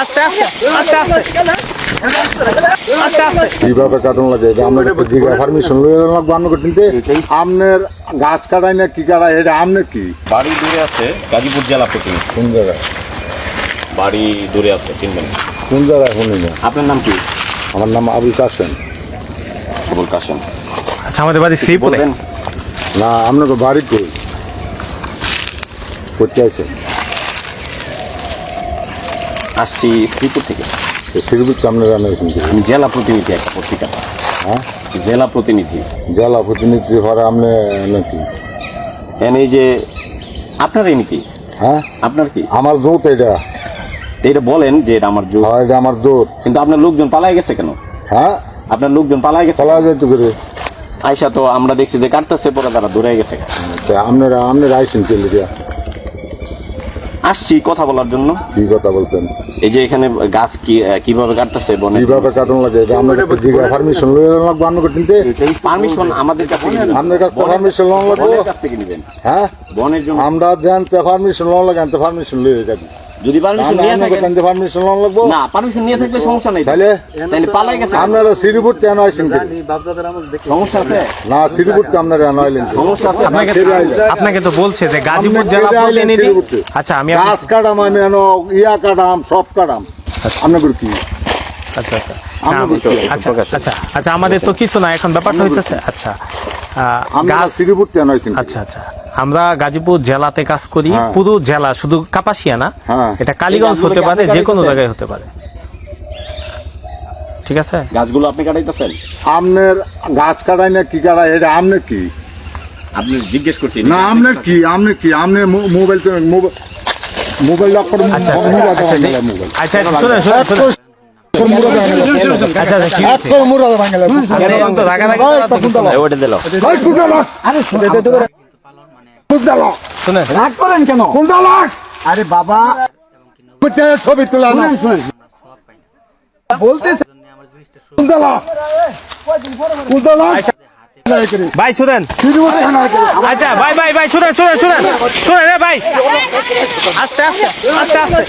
আস্তে আস্তে আস্তে আস্তে। আস্তে আস্তে। লাগে? এটা আমরা জিগা পারমিশন লইয়া লাগবো আমরা করতে আমনের গাছ কাটাই না কি কাটাই এটা কি? বাড়ি দূরে আছে গাজীপুর জেলা কোন জায়গায়? বাড়ি দূরে আছে চিনবেন। কোন জায়গায় শুনি না? আপনার নাম কি? আমার নাম আবুল কাসেম আবুল কাশেম। আচ্ছা আমাদের বাড়ি শ্রীপুরে। না আপনাকে বাড়ি কই? করতে আছে আসছি শ্রীপুর থেকে। শ্রীপুর আপনারা জানাইছেন কি? আমি জেলা প্রতিনিধি একটা পত্রিকা। হ্যাঁ? জেলা প্রতিনিধি। জেলা প্রতিনিধি হওয়ার আপনি নাকি? এন এই যে আপনারই নাকি? হ্যাঁ? আপনার কি? আমার দোত এটা। এটা বলেন যে এটা আমার জোর হ্যাঁ এটা আমার দোত। কিন্তু আপনার লোকজন পালাই গেছে কেন? হ্যাঁ? আপনার লোকজন পালাই গেছে চলা যেতে করে। আয়সা তো আমরা দেখছি যে কাটতেছে পরে তারা দূরে গেছে। আপনারা আপনারা আইসেন চলে আসছি কথা বলার জন্য। কি কথা বলছেন? এই যে এখানে গাছ কি কীভাবে কাটতেছে বনে? কীভাবে কাটন লাগে? এটা আমরা পারমিশন লইয়া লাগবে আমরা করতে। পারমিশন আমাদের কাছে আমাদের কাছে পারমিশন লোন লাগবো। কাছ থেকে নিবেন। হ্যাঁ? বনের জন্য। আমরা জানতে পারমিশন লোন লাগে আনতে পারমিশন লইয়া যাবি। যদি পারমিশন নিয়ে থাকেন পারমিশন লোন লাগবো? না পারমিশন নিয়ে থাকলে সমস্যা নেই। তাহলে? তাহলে পালাই গেছে। আপনারা শ্রীপুর কেন আইসেন সমস্যা আছে? না শ্রীপুর আপনারা কেন আইলেন সমস্যা আছে? আপনাকে আপনাকে তো বলছে যে গাজীপুর জেলা প্রতিনিধি আচ্ছা আমি গাছ কাটাম আমি ইয়া কাটাম সব কাটাম। আপনাদের কি? আচ্ছা আচ্ছা। বুঝতে পারছি, আচ্ছা আচ্ছা আচ্ছা আমাদের তো কিছু না এখন ব্যাপারটা হইতেছে আচ্ছা গাছ শ্রীপুর কেন আচ্ছা আচ্ছা। আমরা গাজীপুর জেলাতে কাজ করি হ্যাঁ। পুরো জেলা শুধু কাপাসিয়া না হ্যাঁ। এটা কালীগঞ্জ হতে পারে যে কোনো জায়গায় হতে পারে। ঠিক আছে? গাছগুলো আপনি কাটাইতেছেন? আপনার গাছ কাটাই না কি কাটাই? এটা আমনে কি? আপনি জিজ্ঞেস করছি না আমনে কি? আমনে কি? আমনে মোবাইল তো মোবাইল মোবাইল লক করে আচ্ছা আচ্ছা, আচ্ছা মোবাইল। আচ্ছা আচ্ছা, শুনেন শুনেন ভাঙালে আচ্ছা রাগ করেন কেন? আরে বাবা। ছবি তোলা কুদালাস ভাই শুনেন। আচ্ছা ভাই ভাই ভাই শুনেন শুনেন শুনেন। শুনেন ভাই। আস্তে আস্তে আস্তে আস্তে।